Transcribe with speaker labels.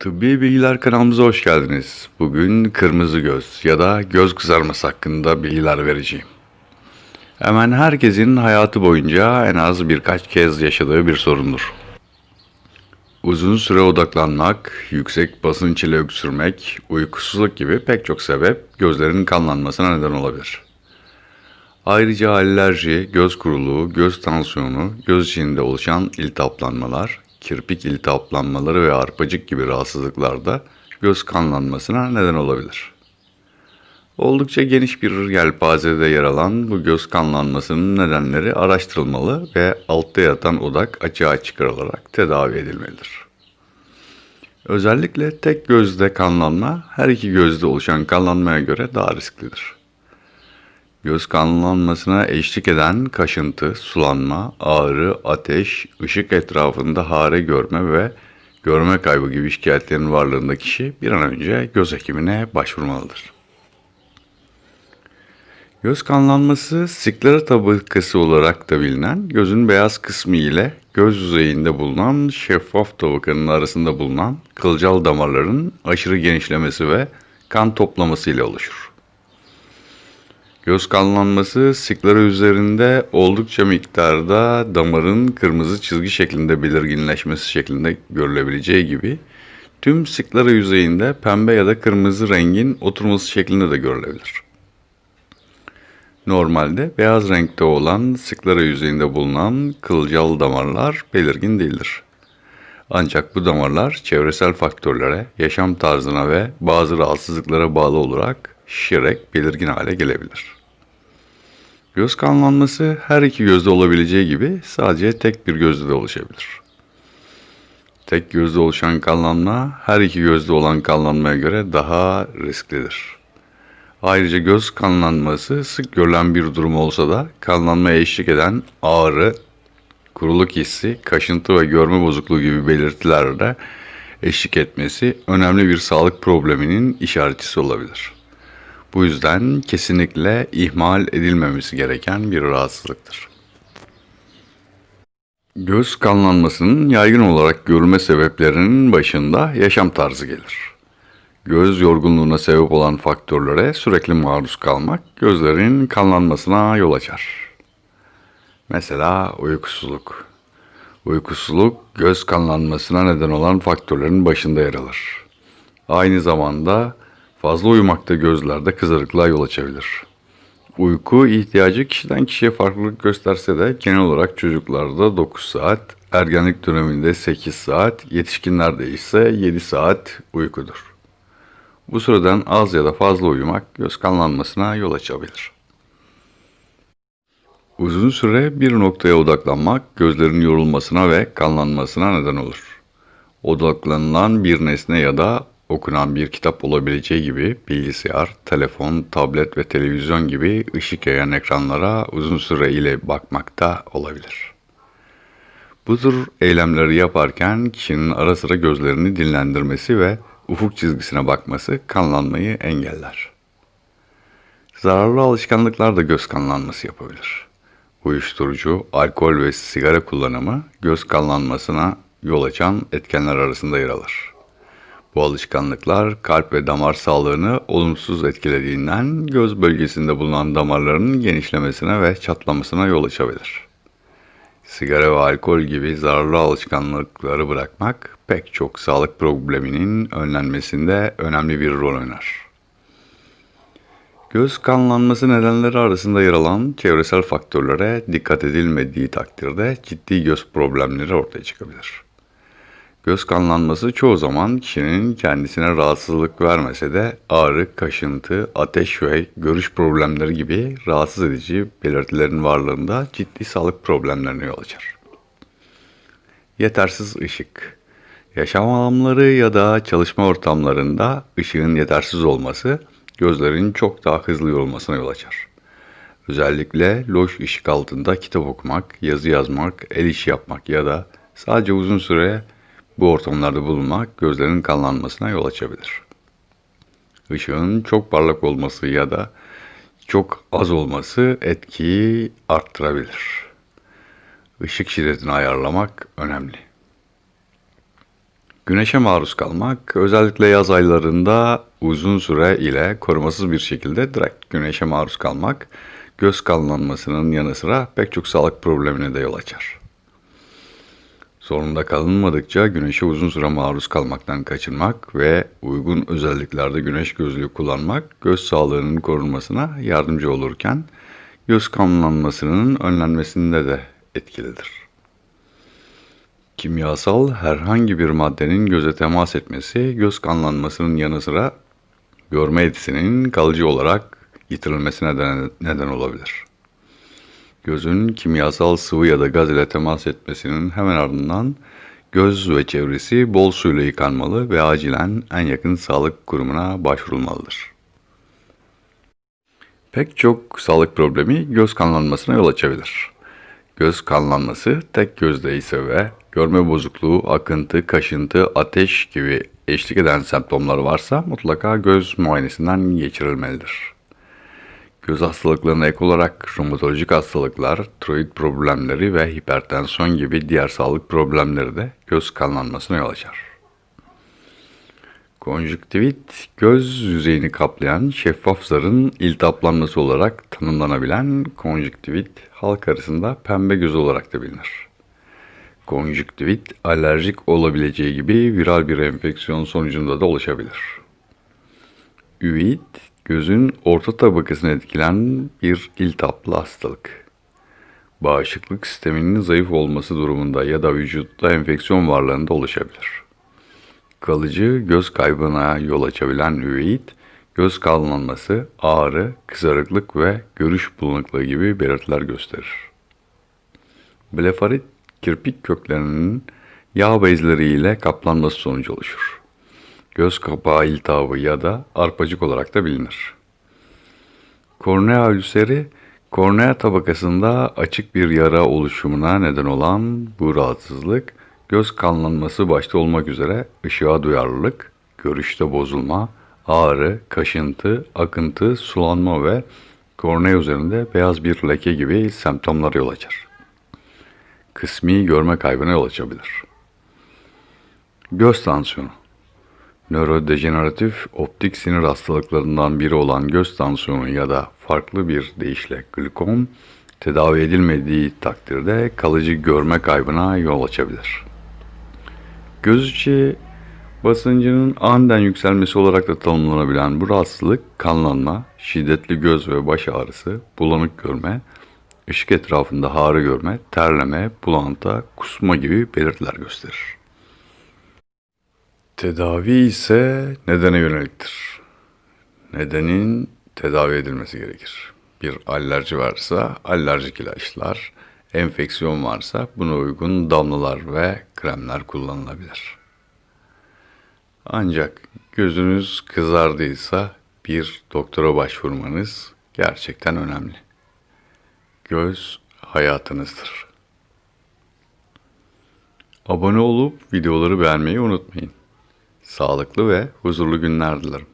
Speaker 1: Tıbbi Bilgiler kanalımıza hoş geldiniz. Bugün kırmızı göz ya da göz kızarması hakkında bilgiler vereceğim. Hemen herkesin hayatı boyunca en az birkaç kez yaşadığı bir sorundur. Uzun süre odaklanmak, yüksek basınç ile öksürmek, uykusuzluk gibi pek çok sebep gözlerin kanlanmasına neden olabilir. Ayrıca alerji, göz kuruluğu, göz tansiyonu, göz içinde oluşan iltihaplanmalar, kirpik iltihaplanmaları ve arpacık gibi rahatsızlıklar da göz kanlanmasına neden olabilir. Oldukça geniş bir yelpazede yer alan bu göz kanlanmasının nedenleri araştırılmalı ve altta yatan odak açığa çıkarılarak tedavi edilmelidir. Özellikle tek gözde kanlanma her iki gözde oluşan kanlanmaya göre daha risklidir. Göz kanlanmasına eşlik eden kaşıntı, sulanma, ağrı, ateş, ışık etrafında hare görme ve görme kaybı gibi şikayetlerin varlığında kişi bir an önce göz hekimine başvurmalıdır. Göz kanlanması siklera tabakası olarak da bilinen gözün beyaz kısmı ile göz yüzeyinde bulunan şeffaf tabakanın arasında bulunan kılcal damarların aşırı genişlemesi ve kan toplaması ile oluşur. Göz kanlanması siklera üzerinde oldukça miktarda damarın kırmızı çizgi şeklinde belirginleşmesi şeklinde görülebileceği gibi tüm siklera yüzeyinde pembe ya da kırmızı rengin oturması şeklinde de görülebilir. Normalde beyaz renkte olan siklera yüzeyinde bulunan kılcal damarlar belirgin değildir. Ancak bu damarlar çevresel faktörlere, yaşam tarzına ve bazı rahatsızlıklara bağlı olarak şişerek belirgin hale gelebilir. Göz kanlanması her iki gözde olabileceği gibi sadece tek bir gözde de oluşabilir. Tek gözde oluşan kanlanma her iki gözde olan kanlanmaya göre daha risklidir. Ayrıca göz kanlanması sık görülen bir durum olsa da kanlanmaya eşlik eden ağrı, kuruluk hissi, kaşıntı ve görme bozukluğu gibi belirtilerle eşlik etmesi önemli bir sağlık probleminin işaretçisi olabilir. Bu yüzden kesinlikle ihmal edilmemesi gereken bir rahatsızlıktır. Göz kanlanmasının yaygın olarak görülme sebeplerinin başında yaşam tarzı gelir. Göz yorgunluğuna sebep olan faktörlere sürekli maruz kalmak gözlerin kanlanmasına yol açar. Mesela uykusuzluk. Uykusuzluk göz kanlanmasına neden olan faktörlerin başında yer alır. Aynı zamanda fazla uyumakta gözlerde kızarıklığa yol açabilir. Uyku ihtiyacı kişiden kişiye farklılık gösterse de genel olarak çocuklarda 9 saat, ergenlik döneminde 8 saat, yetişkinlerde ise 7 saat uykudur. Bu süreden az ya da fazla uyumak göz kanlanmasına yol açabilir. Uzun süre bir noktaya odaklanmak gözlerin yorulmasına ve kanlanmasına neden olur. Odaklanılan bir nesne ya da okunan bir kitap olabileceği gibi bilgisayar, telefon, tablet ve televizyon gibi ışık yayan ekranlara uzun süre ile bakmakta olabilir. Bu tür eylemleri yaparken kişinin ara sıra gözlerini dinlendirmesi ve ufuk çizgisine bakması kanlanmayı engeller. Zararlı alışkanlıklar da göz kanlanması yapabilir. Uyuşturucu, alkol ve sigara kullanımı göz kanlanmasına yol açan etkenler arasında yer alır. Bu alışkanlıklar kalp ve damar sağlığını olumsuz etkilediğinden göz bölgesinde bulunan damarların genişlemesine ve çatlamasına yol açabilir. Sigara ve alkol gibi zararlı alışkanlıkları bırakmak pek çok sağlık probleminin önlenmesinde önemli bir rol oynar. Göz kanlanması nedenleri arasında yer alan çevresel faktörlere dikkat edilmediği takdirde ciddi göz problemleri ortaya çıkabilir. Göz kanlanması çoğu zaman kişinin kendisine rahatsızlık vermese de ağrı, kaşıntı, ateş ve görüş problemleri gibi rahatsız edici belirtilerin varlığında ciddi sağlık problemlerine yol açar. Yetersiz ışık Yaşam alanları ya da çalışma ortamlarında ışığın yetersiz olması gözlerin çok daha hızlı yorulmasına yol açar. Özellikle loş ışık altında kitap okumak, yazı yazmak, el işi yapmak ya da sadece uzun süre bu ortamlarda bulunmak gözlerin kanlanmasına yol açabilir. Işığın çok parlak olması ya da çok az olması etkiyi arttırabilir. Işık şiddetini ayarlamak önemli. Güneşe maruz kalmak, özellikle yaz aylarında uzun süre ile korumasız bir şekilde direkt güneşe maruz kalmak, göz kanlanmasının yanı sıra pek çok sağlık problemine de yol açar. Zorunda kalınmadıkça güneşe uzun süre maruz kalmaktan kaçınmak ve uygun özelliklerde güneş gözlüğü kullanmak göz sağlığının korunmasına yardımcı olurken göz kanlanmasının önlenmesinde de etkilidir. Kimyasal herhangi bir maddenin göze temas etmesi göz kanlanmasının yanı sıra görme yetisinin kalıcı olarak yitirilmesine de neden olabilir. Gözün kimyasal sıvı ya da gaz ile temas etmesinin hemen ardından göz ve çevresi bol suyla yıkanmalı ve acilen en yakın sağlık kurumuna başvurulmalıdır. Pek çok sağlık problemi göz kanlanmasına yol açabilir. Göz kanlanması tek gözde ise ve görme bozukluğu, akıntı, kaşıntı, ateş gibi eşlik eden semptomlar varsa mutlaka göz muayenesinden geçirilmelidir. Göz hastalıklarına ek olarak romatolojik hastalıklar, tiroid problemleri ve hipertansiyon gibi diğer sağlık problemleri de göz kanlanmasına yol açar. Konjüktivit, göz yüzeyini kaplayan şeffaf zarın iltihaplanması olarak tanımlanabilen konjüktivit halk arasında pembe göz olarak da bilinir. Konjüktivit alerjik olabileceği gibi viral bir enfeksiyon sonucunda da oluşabilir. Üveit, gözün orta tabakasını etkilen bir iltihaplı hastalık. Bağışıklık sisteminin zayıf olması durumunda ya da vücutta enfeksiyon varlığında oluşabilir. Kalıcı göz kaybına yol açabilen üveit, göz kalmanması, ağrı, kızarıklık ve görüş bulanıklığı gibi belirtiler gösterir. Blefarit, kirpik köklerinin yağ bezleriyle kaplanması sonucu oluşur. Göz kapağı iltihabı ya da arpacık olarak da bilinir. Kornea ülseri, kornea tabakasında açık bir yara oluşumuna neden olan bu rahatsızlık, göz kanlanması başta olmak üzere ışığa duyarlılık, görüşte bozulma, ağrı, kaşıntı, akıntı, sulanma ve kornea üzerinde beyaz bir leke gibi semptomlara yol açar. Kısmi görme kaybına yol açabilir. Göz tansiyonu Nörodejeneratif optik sinir hastalıklarından biri olan göz tansiyonu ya da farklı bir deyişle glikom tedavi edilmediği takdirde kalıcı görme kaybına yol açabilir. Göz içi basıncının aniden yükselmesi olarak da tanımlanabilen bu rahatsızlık kanlanma, şiddetli göz ve baş ağrısı, bulanık görme, ışık etrafında ağrı görme, terleme, bulantı, kusma gibi belirtiler gösterir. Tedavi ise nedene yöneliktir. Nedenin tedavi edilmesi gerekir. Bir alerji varsa alerjik ilaçlar, enfeksiyon varsa buna uygun damlalar ve kremler kullanılabilir. Ancak gözünüz kızardıysa bir doktora başvurmanız gerçekten önemli. Göz hayatınızdır. Abone olup videoları beğenmeyi unutmayın. Sağlıklı ve huzurlu günler dilerim.